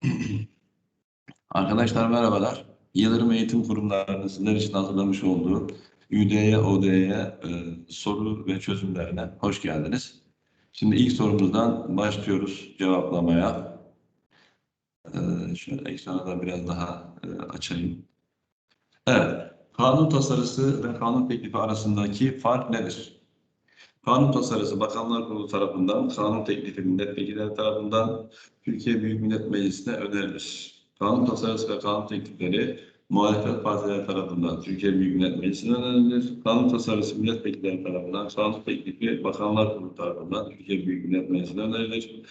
Arkadaşlar merhabalar. Yıldırım Eğitim Kurumları'nın sizler için hazırlamış olduğu UD'ye, OD'ye e, soru ve çözümlerine hoş geldiniz. Şimdi ilk sorumuzdan başlıyoruz cevaplamaya. E, şöyle ekrana da biraz daha e, açayım. Evet, kanun tasarısı ve kanun teklifi arasındaki fark nedir? Kanun tasarısı Bakanlar Kurulu tarafından, kanun teklifi milletvekilleri tarafından Türkiye Büyük Millet Meclisi'ne önerilir. Kanun tasarısı ve kanun teklifleri muhalefet partileri tarafından Türkiye Büyük Millet Meclisi'ne önerilir. Kanun tasarısı milletvekilleri tarafından, kanun teklifi Bakanlar Kurulu tarafından Türkiye Büyük Millet Meclisi'ne önerilir.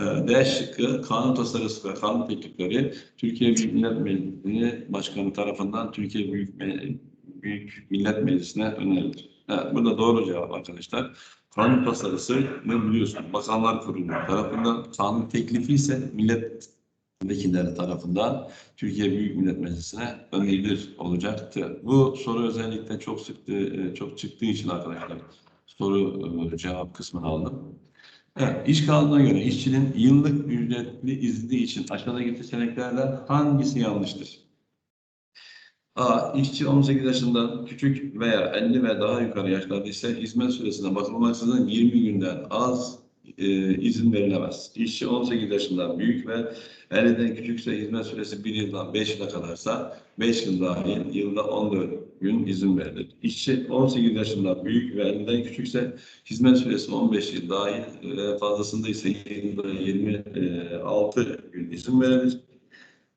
Ee, D şıkkı kanun tasarısı ve kanun teklifleri Türkiye Büyük Millet Meclisi Başkanı tarafından Türkiye Büyük, Me- Büyük Millet Meclisi'ne önerilir. Evet, burada doğru cevap arkadaşlar. Kanun tasarısı ne biliyorsun? Bakanlar Kurulu tarafından, kanun teklifi ise milletvekilleri tarafından Türkiye Büyük Millet Meclisi'ne önerilir olacaktı. Bu soru özellikle çok sıktı, e, çok çıktığı için arkadaşlar soru e, cevap kısmını aldım. Evet, iş kanununa göre işçinin yıllık ücretli izni için aşağıdaki seçeneklerden hangisi yanlıştır? A. İşçi 18 yaşından küçük veya 50 ve daha yukarı yaşlarda ise hizmet süresine bakılmaksızın 20 günden az e, izin verilemez. İşçi 18 yaşından büyük ve 50'den küçükse hizmet süresi 1 yıldan 5 yıla kadarsa 5 yıl dahil yılda 14 gün izin verilir. İşçi 18 yaşından büyük ve 50'den küçükse hizmet süresi 15 yıl dahil ve fazlasında ise yılda 26 gün izin verilir.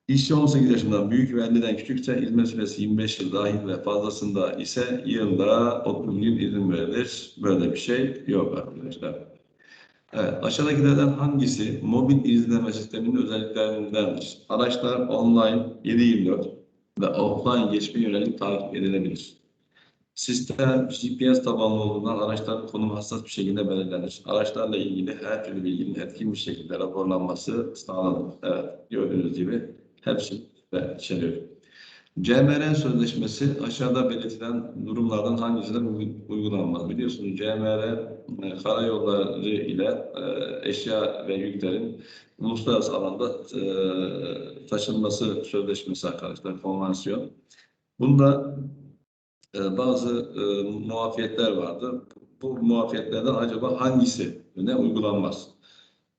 İşçi 18 yaşından büyük ve 50'den küçükse hizmet süresi 25 yıl dahil ve fazlasında ise yılda 30 gün izin verilir. Böyle bir şey yok arkadaşlar. Evet, aşağıdakilerden hangisi mobil izleme sisteminin özelliklerindendir? Araçlar online 7/24 ve offline geçme yönelik takip edilebilir. Sistem GPS tabanlı olduğundan araçların konumu hassas bir şekilde belirlenir. Araçlarla ilgili her türlü bilginin etkin bir şekilde raporlanması sağlanır. Evet, gördüğünüz gibi hepsi içeriyor. CMR sözleşmesi aşağıda belirtilen durumlardan hangisine uy- uygulanmaz? Biliyorsunuz CMR e, karayolları ile e, eşya ve yüklerin uluslararası alanda e, taşınması sözleşmesi arkadaşlar, konvansiyon. Bunda bazı muafiyetler vardı. Bu muafiyetlerden acaba hangisi ne uygulanmaz?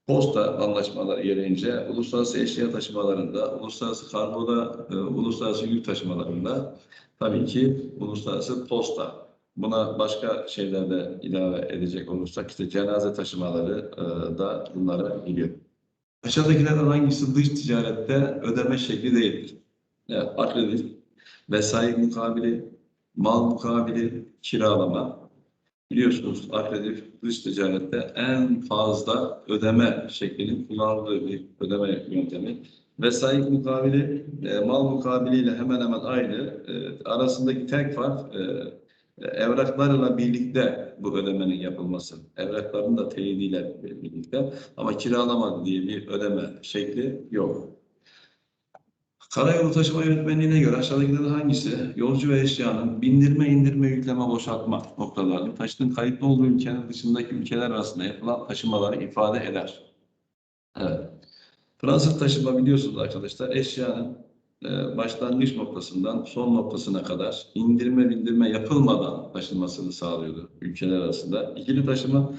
Posta anlaşmaları gereğince uluslararası eşya taşımalarında, uluslararası kargoda, e, uluslararası yük taşımalarında tabii ki uluslararası posta. Buna başka şeyler de ilave edecek olursak işte cenaze taşımaları e, da bunlara giriyor. Aşağıdakilerden hangisi dış ticarette ödeme şekli değildir? Evet, akredit, vesai mukabili, mal mukabili, kiralama. Biliyorsunuz akredit dış ticarette en fazla ödeme şeklinin kullanıldığı bir ödeme yöntemi. Vesayet mukabili, e, mal mukabiliyle hemen hemen aynı. E, arasındaki tek fark e, evraklarla birlikte bu ödemenin yapılması. Evrakların da teyidiyle birlikte. Ama kiralama diye bir ödeme şekli yok. Karayolu taşıma yönetmenliğine göre aşağıdakilerden hangisi yolcu ve eşyanın bindirme, indirme, yükleme, boşaltma noktalarını taşıtın kayıtlı olduğu ülkenin dışındaki ülkeler arasında yapılan taşımaları ifade eder? Evet. Transit taşıma biliyorsunuz arkadaşlar eşyanın e, başlangıç noktasından son noktasına kadar indirme bindirme yapılmadan taşınmasını sağlıyordu ülkeler arasında. İkili taşıma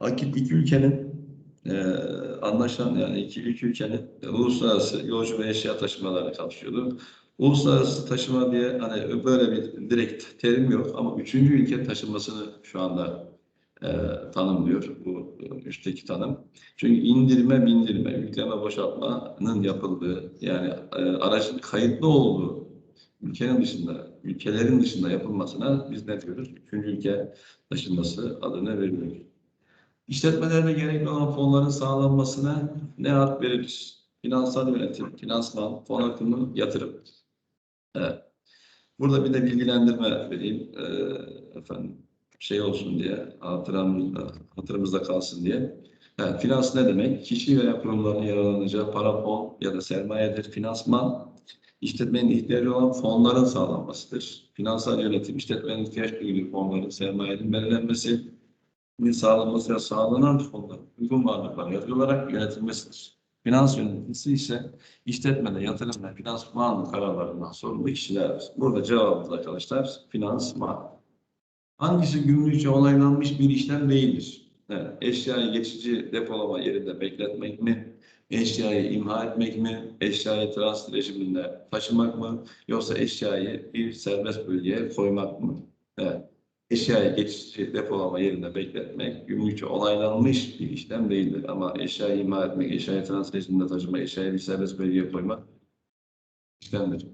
akit iki ülkenin e, anlaşan yani iki, iki ülkenin uluslararası yolcu ve eşya taşımalarını kapsıyordu. Uluslararası taşıma diye hani böyle bir direkt terim yok ama üçüncü ülke taşınmasını şu anda e, tanımlıyor bu e, üstteki tanım. Çünkü indirme, bindirme, yükleme, boşaltmanın yapıldığı yani e, aracın kayıtlı olduğu ülkenin dışında, ülkelerin dışında yapılmasına biz ne diyoruz? Üçüncü ülke taşınması adını veriyoruz. İşletmelerine gerekli olan fonların sağlanmasına ne ad verilir? Finansal yönetim, finansman, fon akımı, yatırım. Evet. Burada bir de bilgilendirme vereyim. Ee, efendim şey olsun diye, hatıramızda, hatırımızda kalsın diye. Evet, finans ne demek? Kişi veya kurumların yararlanacağı para fon ya da sermayedir. Finansman, işletmenin ihtiyacı olan fonların sağlanmasıdır. Finansal yönetim, işletmenin ihtiyaç duyduğu fonların, sermayenin belirlenmesi, sağlanması ve sağlanan fonların uygun varlıklara yatırılarak yönetilmesidir. Finans yöneticisi ise işletmede, yatırımda, finansman kararlarından sorumlu kişilerdir. Burada cevabımız arkadaşlar finansman. Hangisi gümrükçe onaylanmış bir işlem değildir? Evet, eşyayı geçici depolama yerinde bekletmek mi? Eşyayı imha etmek mi? Eşyayı transit rejiminde taşımak mı? Yoksa eşyayı bir serbest bölgeye koymak mı? Evet. Eşyayı geçici depolama yerinde bekletmek gümrükçe onaylanmış bir işlem değildir. Ama eşyayı imha etmek, eşyayı transit rejiminde taşımak, eşyayı bir serbest bölgeye koymak işlemdir.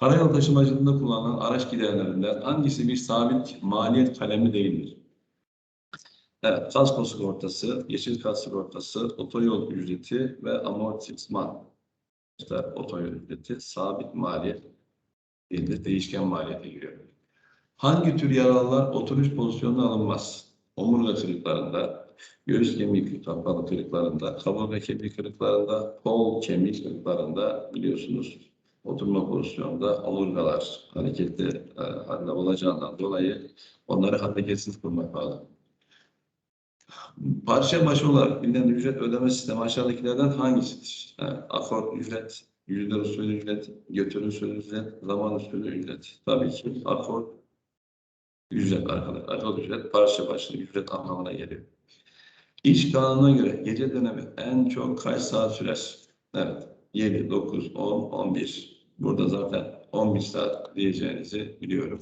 Karayolu taşımacılığında kullanılan araç giderlerinden hangisi bir sabit maliyet kalemi değildir? Evet, kasko sigortası, yeşil kart sigortası, otoyol ücreti ve amortisman. İşte otoyol ücreti sabit maliyet değildir, değişken maliyete giriyor. Hangi tür yaralılar oturuş pozisyonuna alınmaz? Omurga kırıklarında, göğüs kemiği kapalı kırıklarında, kaburga kemiği kırıklarında, kol kemiği kırıklarında biliyorsunuz oturma pozisyonunda omurgalar hareketli e, halde olacağından dolayı onları hareketsiz kurmak lazım. Parça başı olarak bilinen ücret ödeme sistemi aşağıdakilerden hangisidir? Yani akort ücret, yüzde usulü ücret, götürü usulü ücret, zaman usulü ücret. Tabii ki akort ücret arkadaşlar. Akort ücret parça başına ücret anlamına geliyor. İş kanununa göre gece dönemi en çok kaç saat sürer? Evet. 7, 9, 10, 11. Burada zaten 11 saat diyeceğinizi biliyorum.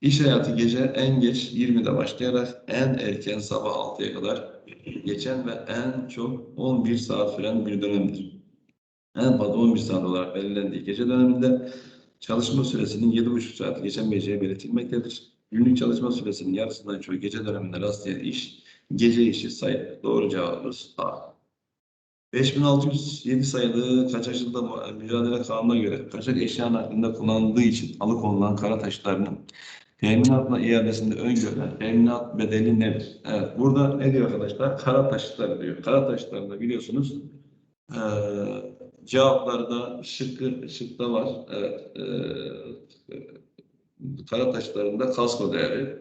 İş hayatı gece en geç 20'de başlayarak en erken sabah 6'ya kadar geçen ve en çok 11 saat süren bir dönemdir. En fazla 11 saat olarak belirlendiği gece döneminde çalışma süresinin 7,5 saat geçemeyeceği belirtilmektedir. Günlük çalışma süresinin yarısından çoğu gece döneminde rastlayan iş gece işi sayılır. Doğru cevabımız A. 5607 sayılı kaçakçılıkla mücadele kanununa göre kaçak eşya naklinde kullanıldığı için alıkonulan kara taşlarının teminatla iadesinde öngörülen teminat bedeli nedir? Evet, burada ne diyor arkadaşlar? Kara taşlar diyor. Kara taşlarında biliyorsunuz eee cevaplarda şıkkı, şıkta var. Evet, eee kara taşlarında kasko değeri.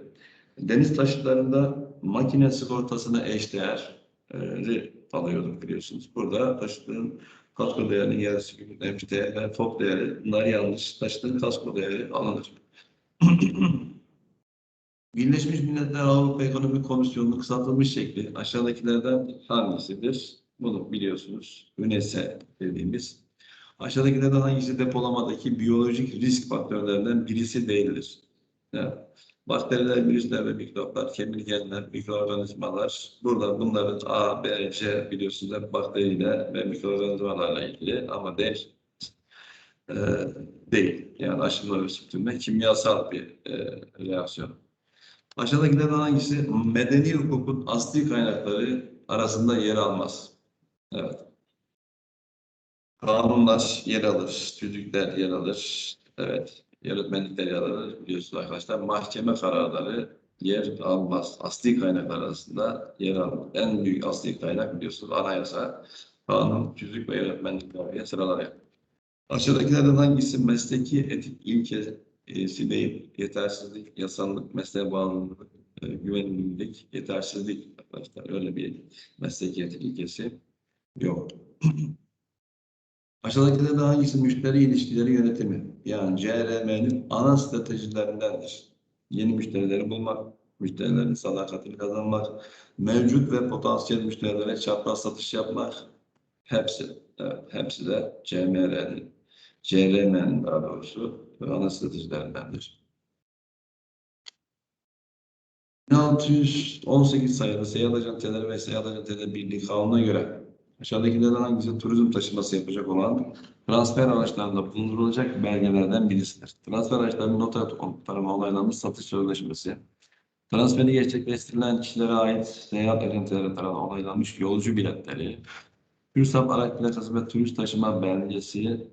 Deniz taşıtlarında makine sigortasına eşdeğer e, alıyorduk biliyorsunuz. Burada taşıdığın kasko değerinin yarısı gibi demiş değerler, FOB değeri bunlar yanlış. Taşıdığın kasko değeri alınır. Birleşmiş Milletler Avrupa Ekonomik Komisyonu'nun kısaltılmış şekli aşağıdakilerden hangisidir? Bunu biliyorsunuz. UNESE dediğimiz. Aşağıdakilerden hangisi depolamadaki biyolojik risk faktörlerinden birisi değildir? Bakteriler, virüsler ve mikroplar, kemirgenler, mikroorganizmalar. Burada bunların A, B, C biliyorsunuz hep bakteriyle ve mikroorganizmalarla ilgili ama değil. Ee, değil. Yani aşınma ve sütünme kimyasal bir e, reaksiyon. Aşağıdakilerden hangisi medeni hukukun asli kaynakları arasında yer almaz? Evet. Kanunlar yer alır, tüzükler yer alır. Evet, yönetmenlikler yer alır biliyorsunuz arkadaşlar. Mahkeme kararları yer almaz. Asli kaynaklar arasında yer almaz. En büyük asli kaynak biliyorsunuz anayasa, kanun, tüzük ve yönetmenlikler diye sıralanıyor. Aşağıdakilerden hangisi mesleki etik ilkesi değil? Yetersizlik, yasallık, mesleğe bağlılık, e, güvenilirlik, yetersizlik arkadaşlar. Öyle bir mesleki etik ilkesi yok. Aşağıdakilerden hangisi müşteri ilişkileri yönetimi? Yani CRM'nin ana stratejilerindendir. Yeni müşterileri bulmak, müşterilerin sadakatini kazanmak, mevcut ve potansiyel müşterilere çapraz satış yapmak. Hepsi, evet, hepsi de CMR'nin, CRM'nin daha doğrusu ana stratejilerindendir. 1618 sayılı Seyahat Acenteleri ve Seyahat Acenteleri Birliği kanununa göre aşağıdakilerden hangisi turizm taşıması yapacak olan transfer araçlarında bulundurulacak belgelerden birisidir. Transfer araçlarının noter tarafından onaylanmış satış sözleşmesi, transferi gerçekleştirilen kişilere ait seyahat acenteleri tarafından onaylanmış yolcu biletleri, TÜRSAP araç plakası ve turist taşıma belgesi,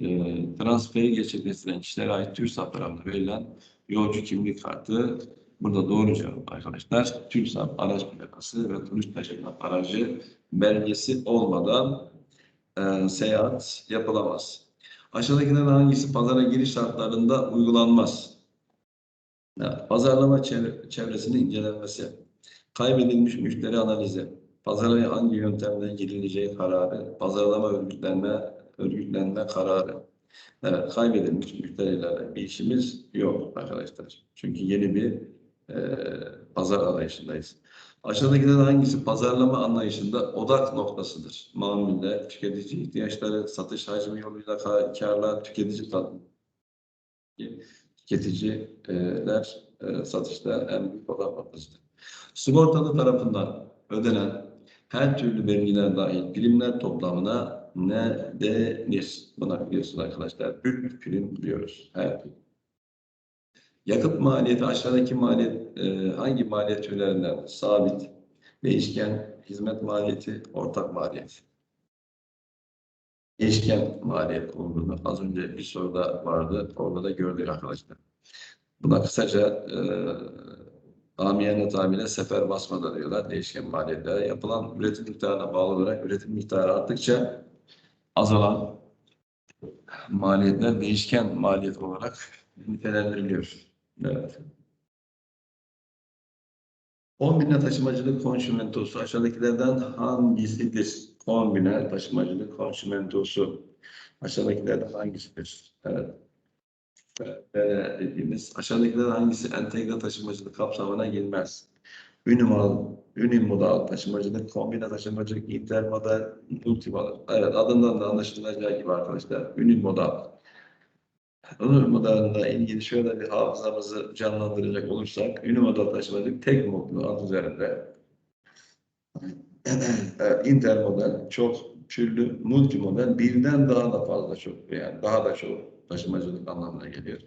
e, transferi gerçekleştiren kişilere ait TÜRSAP tarafından verilen yolcu kimlik kartı, Burada doğru cevap arkadaşlar. TÜRSAP araç plakası ve turist taşıma aracı belgesi olmadan e, seyahat yapılamaz. Aşağıdakilerden hangisi pazara giriş şartlarında uygulanmaz? Pazarlama çevre, çevresinin incelenmesi, kaybedilmiş müşteri analizi, Pazara hangi yöntemle girileceği kararı, pazarlama örgütlenme, örgütlenme kararı. Evet, kaybedilmiş müşterilerle bir işimiz yok arkadaşlar. Çünkü yeni bir e, pazar arayışındayız. Aşağıdakilerden hangisi pazarlama anlayışında odak noktasıdır? Mamuller, tüketici ihtiyaçları, satış hacmi yoluyla ka- karlar, tüketici tat tüketiciler e, satışta en büyük odak noktasıdır. Sigortalı tarafından ödenen her türlü vergiler dahil primler toplamına ne denir? Buna biliyorsunuz arkadaşlar. Büyük prim diyoruz. Her prim. Yakıt maliyeti aşağıdaki maliyet e, hangi maliyet türlerinden? Sabit, değişken, hizmet maliyeti, ortak maliyet. Değişken maliyet olduğunu az önce bir soruda vardı. Orada da gördük arkadaşlar. Buna kısaca e, amiyane tabirle sefer basmada diyorlar. Değişken maliyetlere yapılan üretim miktarına bağlı olarak üretim miktarı arttıkça azalan maliyetler değişken maliyet olarak nitelendiriliyor. Evet. Kombine taşımacılık konşimentosu aşağıdakilerden hangisidir? Kombine taşımacılık konşimentosu aşağıdakilerden hangisidir? Evet. Evet, dediğimiz aşağıdakilerden hangisi entegre taşımacılık kapsamına girmez? Unimodal, unimodal taşımacılık, kombine taşımacılık, intermodal, multimodal. Evet, adından da anlaşılacağı gibi arkadaşlar. Unimodal. Unimodal'la ilgili şöyle bir hafızamızı canlandıracak olursak, unimodal taşımacılık tek modlu adı üzerinde. İntermodal çok türlü, multimodal birden daha da fazla çok yani daha da çok taşımacılık anlamına geliyor.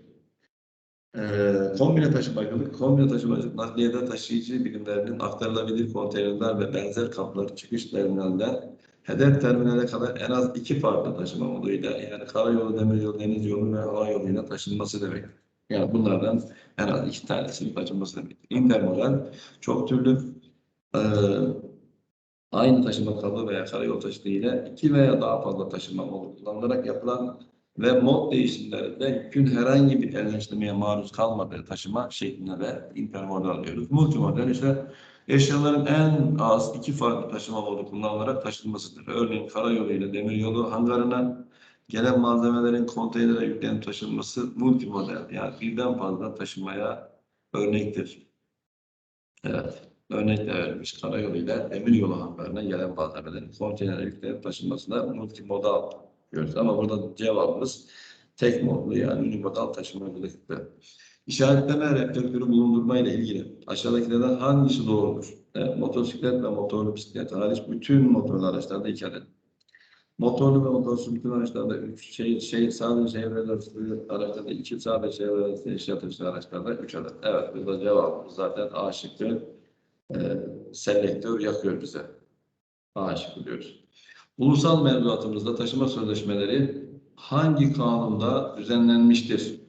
Ee, kombine taşımacılık, kombine taşımacılık nakliyede taşıyıcı birimlerinin aktarılabilir konteynerler ve benzer kapları çıkış terminalinden hedef terminale kadar en az iki farklı taşıma moduyla yani karayolu, demiryolu, deniz yolu ve hava yoluyla taşınması demek. Yani bunlardan en az iki tanesinin taşınması demek. Intermodal çok türlü e, aynı taşıma kabı veya karayol taşıtı ile iki veya daha fazla taşıma modu kullanılarak yapılan ve mod değişimlerinde yükün herhangi bir elleştirmeye maruz kalmadığı taşıma şeklinde de intermodal diyoruz. Multimodal ise eşyaların en az iki farklı taşıma modu kullanılarak taşınmasıdır. Örneğin karayolu ile demiryolu hangarına gelen malzemelerin konteynere yüklenip taşınması multimodal yani birden fazla taşımaya örnektir. Evet. Örnek de vermiş karayoluyla demiryolu hangarına gelen malzemelerin konteynere yüklenip taşınmasına multimodal diyoruz. Ama burada cevabımız tek modlu yani unimodal taşımacılıktı. İşaretleme reflektörü bulundurma ile ilgili aşağıdakilerden hangisi doğrudur? Evet, motosiklet ve motorlu bisiklet hariç bütün motorlu araçlarda iki adet. Motorlu ve motorsuz bütün araçlarda üç şey, şey sadece çevreler araçlarda iki sadece çevreler eşya taşıyan araçlarda üç adet. Evet burada cevabımız zaten A şıkkı e, selektör yakıyor bize. A şıkkı diyoruz. Ulusal mevzuatımızda taşıma sözleşmeleri hangi kanunda düzenlenmiştir?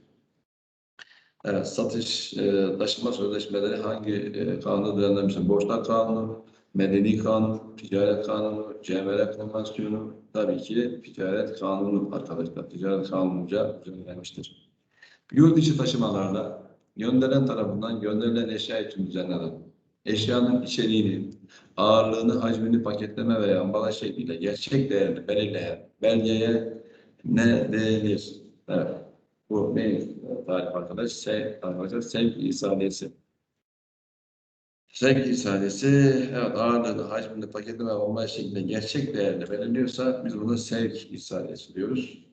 Evet, satış, e, taşıma sözleşmeleri hangi e, kanunda düzenlenmiştir? Borçlar Kanunu, Medeni Kanun, Ticaret Kanunu, CMR Konvansiyonu, tabii ki Ticaret Kanunu arkadaşlar. Ticaret Kanunca düzenlenmiştir. Yurt içi taşımalarla gönderen tarafından gönderilen eşya için düzenlenen eşyanın içeriğini, ağırlığını, hacmini paketleme veya ambalaj şekliyle gerçek değerini belirleyen belgeye ne denir? Evet. Bu ne tarif arkadaş? Sev, arkadaşlar sevgi isadesi. Sevgi isadesi, evet ağırlığını, hacmini paketleme ve ambalaj şeklinde gerçek değerini belirliyorsa biz buna sevk isadesi diyoruz.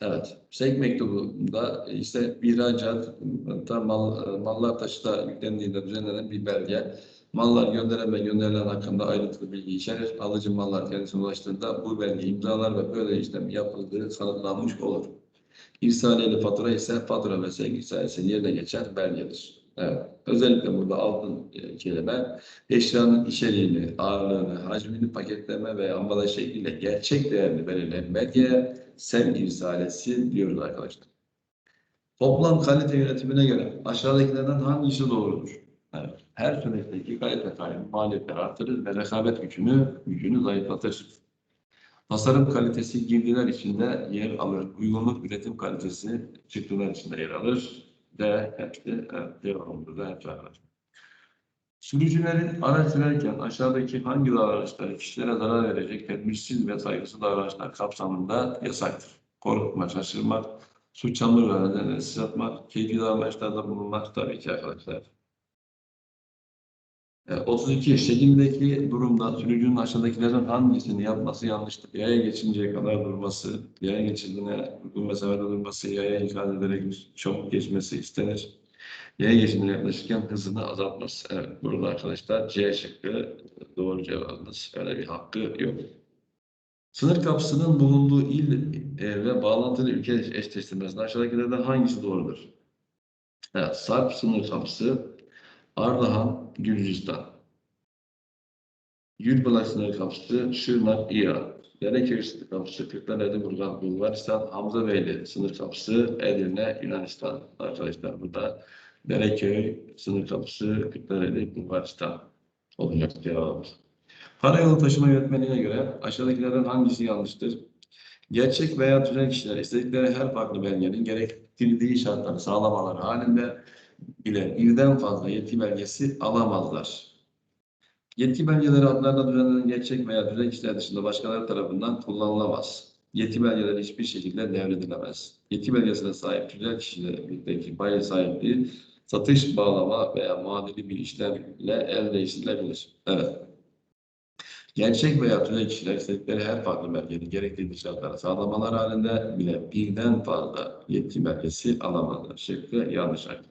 Evet, sevk mektubunda işte ihracatta mal, mallar taşıta yüklendiğinde düzenlenen bir belge. Mallar gönderen ve gönderilen hakkında ayrıntılı bilgi içerir. Alıcı mallar kendisine ulaştığında bu belge imzalar ve böyle işlem yapıldığı kanıtlanmış olur. İrsaliyeli fatura ise fatura ve sevk isadesinin yerine geçen belgedir. Evet. Özellikle burada altın kelime eşyanın içeriğini, ağırlığını, hacmini paketleme ve ambalaj şekliyle gerçek değerini belirleyen belgeye sevk irsalesi diyoruz arkadaşlar. Toplam kalite yönetimine göre aşağıdakilerden hangisi doğrudur? Evet. Her süreçteki kalite kaybı maliyetleri artırır ve rekabet gücünü, gücünü zayıflatır. Tasarım kalitesi girdiler içinde yer alır. Uygunluk üretim kalitesi çıktılar içinde yer alır. D hepsi evet, devamında da hepsi arkadaşlar. Sürücülerin araç sürerken aşağıdaki hangi davranışlar kişilere zarar verecek tedbirsiz ve saygısız davranışlar kapsamında yasaktır? Korkutma, şaşırmak, suç çamur ve nedensiz atmak, keyfi davranışlarda bulunmak tabii ki arkadaşlar. E, 32. Şekildeki durumda sürücünün aşağıdakilerden hangisini yapması yanlıştır? Yaya geçinceye kadar durması, yaya geçildiğine uygun mesafede durması, yaya ikaz ederek çabuk geçmesi istenir. Yaya geçidine yaklaşırken hızını azaltması. Evet, burada arkadaşlar C şıkkı doğru cevabımız. Öyle bir hakkı yok. Sınır kapısının bulunduğu il e, ve bağlantılı ülke eşleştirmesinde aşağıdakilerden hangisi doğrudur? Evet, Sarp sınır kapısı, Ardahan, Gürcistan. Gülbulak sınır kapısı, Şırnak, İran. Dereköy sınır kapısı, Kırklareli, Burgan, Bulgaristan. Hamzabeyli sınır kapısı, Edirne, Yunanistan. Arkadaşlar burada Dereköy sınır kapısı, Kırklareli, Bulgaristan olacak cevabımız. Karayolu taşıma yönetmeliğine göre aşağıdakilerden hangisi yanlıştır? Gerçek veya tüzel kişiler istedikleri her farklı belgenin gerektirdiği şartları sağlamaları halinde bile birden fazla yetki belgesi alamazlar. Yetki belgeleri adlarına düzenlenen gerçek veya tüzel kişiler dışında başkaları tarafından kullanılamaz. Yetki belgeleri hiçbir şekilde devredilemez. Yetki belgesine sahip tüzel kişilerdeki pay sahipliği satış, bağlama veya muadili bir işlemle elde değiştirilebilir. Evet. Gerçek veya tüzel kişiler istedikleri her farklı belgenin gerekli şartları sağlamalar halinde bile birden fazla yetki belgesi alamazlar. Şıkkı yanlış arkadaşlar.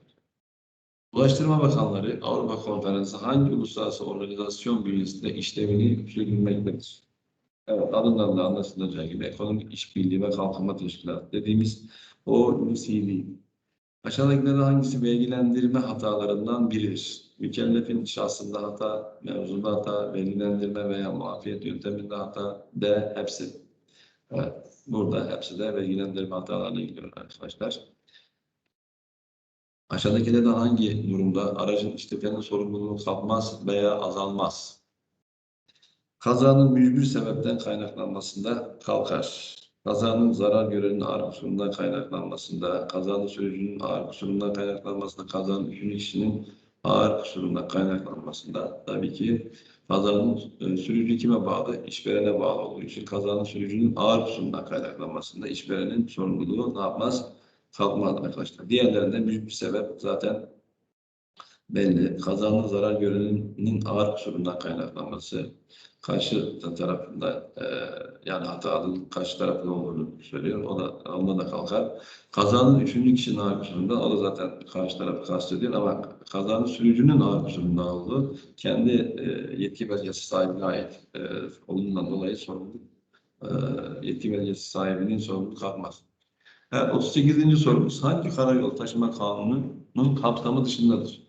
Ulaştırma Bakanları Avrupa Konferansı hangi uluslararası organizasyon bünyesinde işlevini sürdürmektedir? Evet, adından da anlaşılacağı gibi Ekonomik İşbirliği ve Kalkınma Teşkilatı dediğimiz OECD. Aşağıdakilerden hangisi bilgilendirme hatalarından biridir? Mükellefin şahsında hata, mevzuda hata, bilgilendirme veya muafiyet yönteminde hata, D hepsi. Evet, burada hepsi de bilgilendirme hatalarına gidiyor arkadaşlar. Aşağıdakilerden hangi durumda aracın işletmenin sorumluluğu kalkmaz veya azalmaz? Kazanın mücbir sebepten kaynaklanmasında kalkar. Kazanın zarar görenin ağır kusurundan kaynaklanmasında, kazanın sürücünün ağır kusurundan kaynaklanmasında, kazanın üçüncü kişinin ağır kusurundan kaynaklanmasında tabii ki kazanın e, sürücü kime bağlı? İşverene bağlı olduğu için kazanın sürücünün ağır kusurundan kaynaklanmasında işverenin sorumluluğu ne yapmaz? Kalkmaz arkadaşlar. Diğerlerinde mücbir sebep zaten belli. Kazanın zarar görenin ağır kusurundan kaynaklanması, karşı tarafında e, yani hatanın karşı tarafında olduğunu söylüyor. O da onda da kalkar. Kazanın üçüncü kişinin ağır kusurundan o da zaten karşı tarafı kastediyor ama kazanın sürücünün ağır kusurundan olduğu kendi e, yetki belgesi sahibine ait e, olduğundan dolayı sorumluluk e, yetki belgesi sahibinin sorumluluğu kalkmaz. Evet, 38. sorumuz hangi karayolu taşıma kanununun kapsamı dışındadır?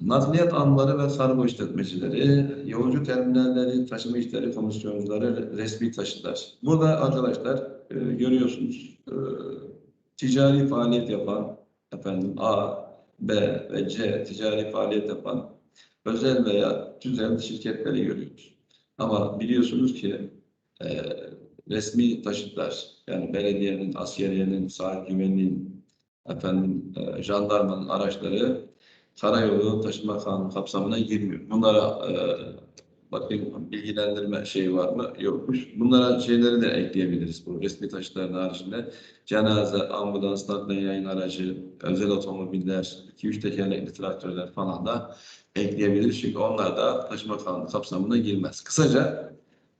Nakliyat anları ve kargo işletmecileri, yolcu terminalleri, taşıma işleri komisyoncuları, resmi taşıtlar. Burada arkadaşlar e, görüyorsunuz e, ticari faaliyet yapan efendim A, B ve C ticari faaliyet yapan özel veya tüzel şirketleri görüyoruz. Ama biliyorsunuz ki e, resmi taşıtlar yani belediyenin, askeriyenin, sahil güvenliğin, efendim e, jandarmanın araçları karayolu taşıma kanunu kapsamına girmiyor. Bunlara e, bakayım bilgilendirme şeyi var mı? Yokmuş. Bunlara şeyleri de ekleyebiliriz bu resmi taşıtların haricinde. Cenaze, ambulans, naklen yayın aracı, özel otomobiller, 2-3 tekerlekli traktörler falan da ekleyebiliriz. Çünkü onlar da taşıma kanunu kapsamına girmez. Kısaca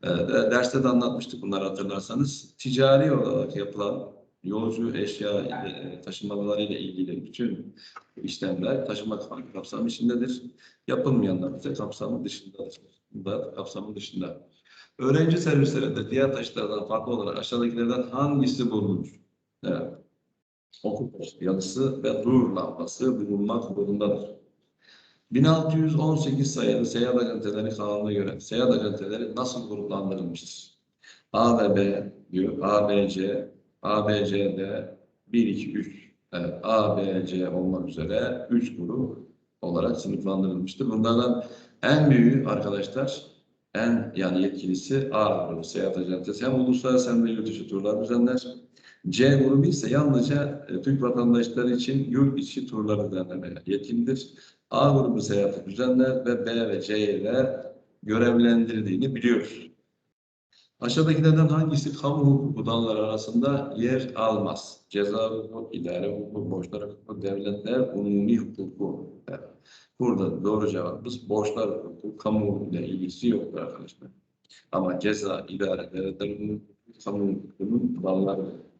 e, derste de anlatmıştık bunları hatırlarsanız. Ticari olarak yapılan yolcu eşya e, taşımalarıyla ilgili bütün işlemler taşıma kapsamı içindedir. Yapılmayanlar ise kapsamı dışındadır. Da kapsamı dışında. Öğrenci servislerinde diğer taşıtlardan farklı olarak aşağıdakilerden hangisi bulunur? Evet. Okul yazısı ve dur lambası bulunmak zorundadır. 1618 sayılı seyahat acenteleri kanununa göre seyahat acenteleri nasıl gruplandırılmıştır? A ve B diyor. A, B, C, A, B, C, D 1, 2, 3 evet, A, B, C olmak üzere 3 grup olarak sınıflandırılmıştır. Bunlardan en büyüğü arkadaşlar en yani yetkilisi A grubu seyahat acentesi hem uluslararası hem de yurt dışı turlar düzenler. C grubu ise yalnızca e, Türk vatandaşları için yurt içi turlar düzenlemeye yetkilidir. A grubu seyahati düzenler ve B ve C ile görevlendirdiğini biliyoruz. Aşağıdakilerden hangisi kamu hukuku dalları arasında yer almaz? Ceza hukuku, idare hukuku, borçlar hukuku, devletler, umumi hukuku. Burada doğru cevabımız borçlar hukuku, kamu hukuku ile ilgisi yoktur arkadaşlar. Ama ceza, idare, devletler kamu hukukunun dalları.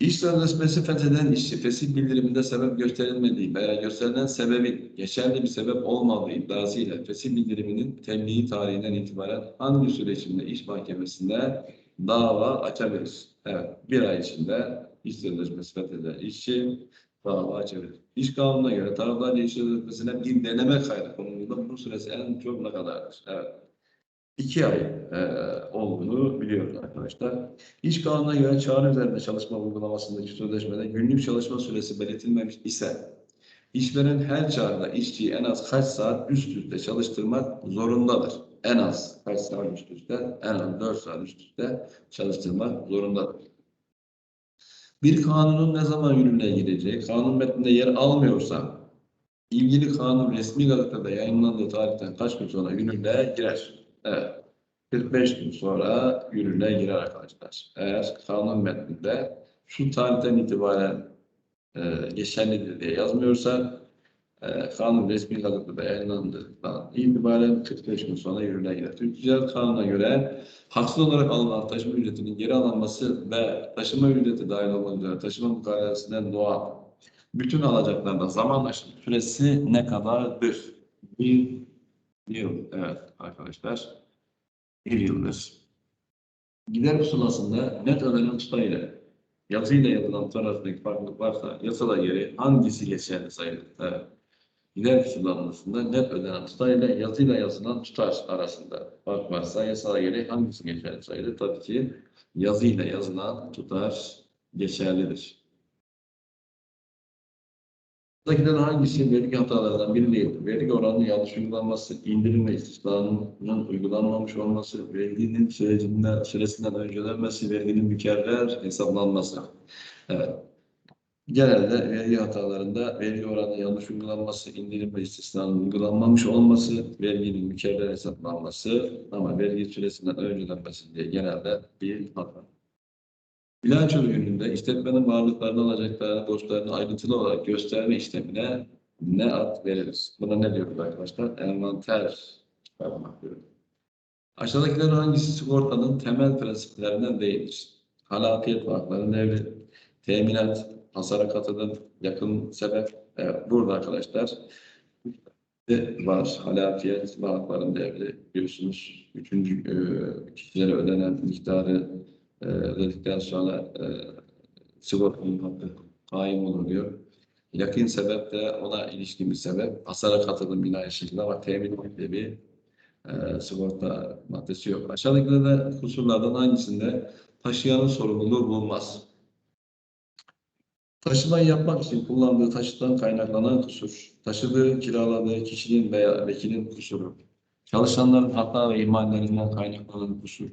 İş sözleşmesi fetheden işçi fesih bildiriminde sebep gösterilmediği veya gösterilen sebebin geçerli bir sebep olmadığı iddiasıyla fesih bildiriminin tebliği tarihinden itibaren hangi süre iş mahkemesinde dava açabilir? Evet, bir ay içinde iş sözleşmesi fetheden işçi dava açabilir. İş kanununa göre taraflarca iş sözleşmesine bir deneme kaydı konulduğunda bunun süresi en çok ne kadardır? Evet. İki ay e, olduğunu biliyoruz arkadaşlar. İş kanununa göre çağrı üzerinde çalışma uygulamasındaki sözleşmede günlük çalışma süresi belirtilmemiş ise işveren her çağrıda işçiyi en az kaç saat üst üste çalıştırmak zorundadır. En az kaç saat üst üste? En az 4 saat üst üste çalıştırmak zorundadır. Bir kanunun ne zaman yürürlüğe gireceği kanun metninde yer almıyorsa ilgili kanun resmi gazetede yayınlandığı tarihten kaç gün sonra yürürlüğe girer? Evet. 45 gün sonra yürürlüğe girer arkadaşlar. Eğer kanun metninde şu tarihten itibaren e, geçerlidir diye yazmıyorsa e, kanun resmi gazetede yayınlandığından itibaren 45 gün sonra yürürlüğe girer. Türk Ticaret Kanunu'na göre haksız olarak alınan taşıma ücretinin geri alınması ve taşıma ücreti dahil olmak üzere taşıma mukavelesinden doğan bütün alacaklarda zaman aşımı süresi ne kadardır? Bir yıl. Evet arkadaşlar. Bir yıldır. Gider pusulasında net ödenen tutar ile yazıyla yazılan tutar arasındaki farklılık varsa yasada göre hangisi geçerli sayılır? Evet. Gider pusulasında net ödenen tutar ile yazıyla yazılan tutar arasında fark varsa yasada göre hangisi geçerli sayılır? Tabii ki yazıyla yazılan tutar geçerlidir. Buradakilerin hangisi vergi hatalarından biri değildir? Vergi oranının yanlış uygulanması, indirim ve uygulanmamış olması, verginin sürecinde, süresinden öncelenmesi, verginin mükerrer hesaplanması. Evet. Genelde vergi hatalarında vergi oranının yanlış uygulanması, indirim ve uygulanmamış olması, verginin mükerrer hesaplanması ama vergi süresinden öncelenmesi diye genelde bir hata. Bilanço ürününde işletmenin varlıklarını, alacaklarını, borçlarını ayrıntılı olarak gösterme işlemine ne ad veririz? Buna ne diyoruz arkadaşlar? Envanter çıkarmak diyoruz. Aşağıdakilerin hangisi sigortanın temel prensiplerinden değildir? Halafiyet haklarının devri, teminat, hasara katılım, yakın sebep. Evet, burada arkadaşlar var. Halafiyet ve hakların devri biliyorsunuz. Üçüncü e, kişilere ödenen miktarı e, ödedikten sonra e, sigortanın hakkı kaim olur diyor. Yakın sebep de ona ilişkin bir sebep. Hasara katılım yine aynı şekilde ama temin diye bir e, sigorta maddesi yok. Aşağıdakilerden kusurlardan hangisinde taşıyanın sorumluluğu bulunmaz? Taşımayı yapmak için kullandığı taşıttan kaynaklanan kusur, taşıdığı, kiraladığı kişinin veya vekilin kusuru, çalışanların hata ve ihmallerinden kaynaklanan kusur,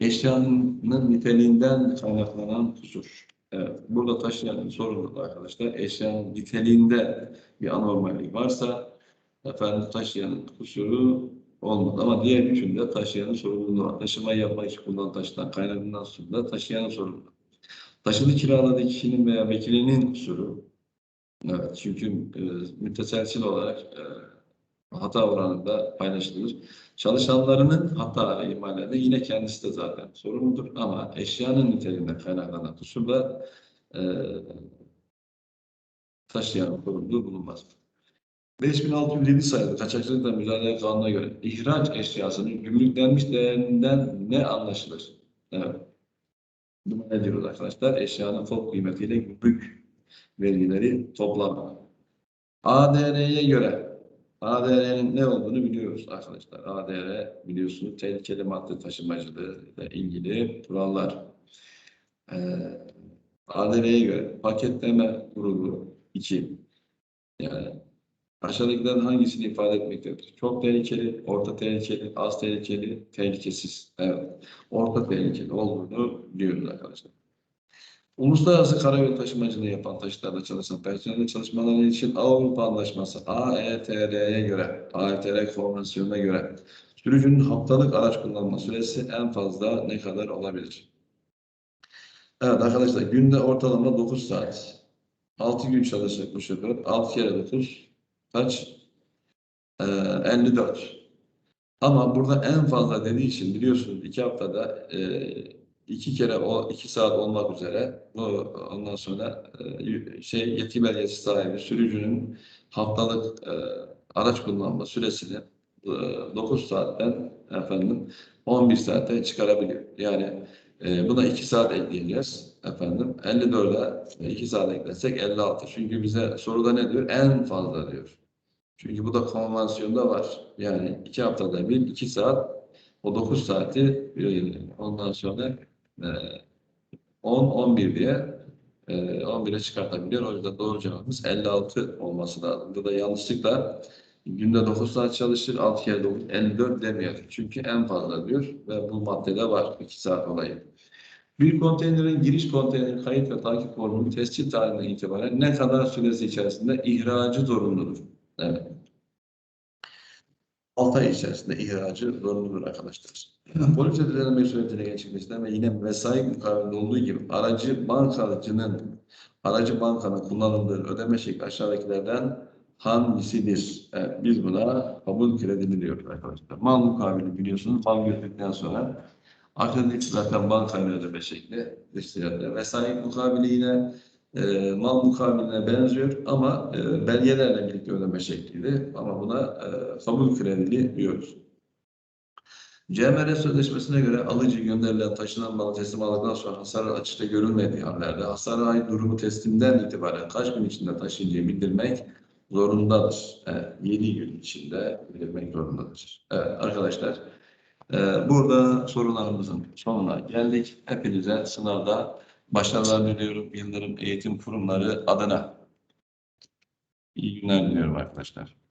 eşyanın niteliğinden kaynaklanan kusur. Evet, burada taşıyanın sorumluluğu arkadaşlar, eşyanın niteliğinde bir anormallik varsa efendim taşıyanın kusuru olmadı. Ama diğer üçünde taşıyanın sorumluluğu var. Taşımayı yapmak için kullanılan taşıdan kaynaklanan kusur taşıyanın sorumluluğu. Taşıdı kiraladığı kişinin veya vekilinin kusuru. Evet, çünkü e, müteselsil olarak e, hata oranında paylaşılır. Çalışanlarının hata ve yine kendisi de zaten sorumludur ama eşyanın niteliğinden kaynaklanan kusurda e, taşıyan sorumluluğu bulunmaz. 5607 sayılı kaçakçılıkla mücadele kanununa göre ihraç eşyasının gümrüklenmiş değerinden ne anlaşılır? Evet. Buna ne diyoruz arkadaşlar? Eşyanın fon kıymetiyle gümrük vergileri toplama. ADR'ye göre ADR'nin ne olduğunu biliyoruz arkadaşlar. ADR biliyorsunuz tehlikeli madde taşımacılığı ile ilgili kurallar. Ee, ADR'ye göre paketleme grubu 2. Yani aşağıdakilerden hangisini ifade etmektedir? Çok tehlikeli, orta tehlikeli, az tehlikeli, tehlikesiz. Evet. Orta tehlikeli olduğunu biliyoruz arkadaşlar. Uluslararası karayolu taşımacılığı yapan taşıtlarda çalışan personel çalışmaları için Avrupa Anlaşması AETR'ye göre, AETR konvansiyonuna göre sürücünün haftalık araç kullanma süresi en fazla ne kadar olabilir? Evet arkadaşlar günde ortalama 9 saat. 6 gün çalışacak bu şoför. 6 kere 9 kaç? Ee, 54. Ama burada en fazla dediği için biliyorsunuz 2 haftada e, iki kere o 2 saat olmak üzere ondan sonra e, şey yetki belgesi sahibi sürücünün haftalık e, araç kullanma süresini e, 9 saatten efendim 11 saate çıkarabiliyor. Yani e, buna 2 saat ekleyeceğiz efendim. 54'e 2 saat eklesek 56. Çünkü bize soruda ne diyor? En fazla diyor. Çünkü bu da konvansiyonda var. Yani 2 haftada bir 2 saat o 9 saati ondan sonra 10-11 diye e, 11'e çıkartabiliyor. O yüzden doğru cevabımız 56 olması lazım. Burada yanlışlıkla günde 9 saat çalışır, 6 kere 9, 54 demiyor. Çünkü en fazla diyor ve bu maddede var 2 saat olayı. Bir konteynerin giriş konteyner kayıt ve takip formunun tescil tarihinden itibaren ne kadar süresi içerisinde ihracı zorunludur? Evet. 6 ay içerisinde ihracı zorunludur arkadaşlar. Polis düzenleme sürecine gerçekleştiren ve yine mesai mukavelinde olduğu gibi aracı bankacının aracı bankanın kullanıldığı ödeme şekli aşağıdakilerden hangisidir? Evet, biz buna kabul kredili diyoruz arkadaşlar. Mal mukaveli biliyorsunuz mal gördükten sonra Akredit zaten bankayla ödeme şekli dışarıda. Vesayet mukabili yine e, mal mukabiline benziyor ama e, belgelerle birlikte ödeme şekliydi. Ama buna e, kabul kredili diyoruz. CMR sözleşmesine göre alıcı gönderilen taşınan malı teslim aldıktan sonra hasar açıkta görülmediği hallerde hasara ait durumu teslimden itibaren kaç gün içinde taşıyıcıya bildirmek zorundadır. Evet, 7 gün içinde bildirmek zorundadır. Evet arkadaşlar ee, Burada sorularımızın sonuna geldik. Hepinize sınavda başarılar diliyorum. Yıldırım Eğitim Kurumları adına. İyi günler diliyorum arkadaşlar.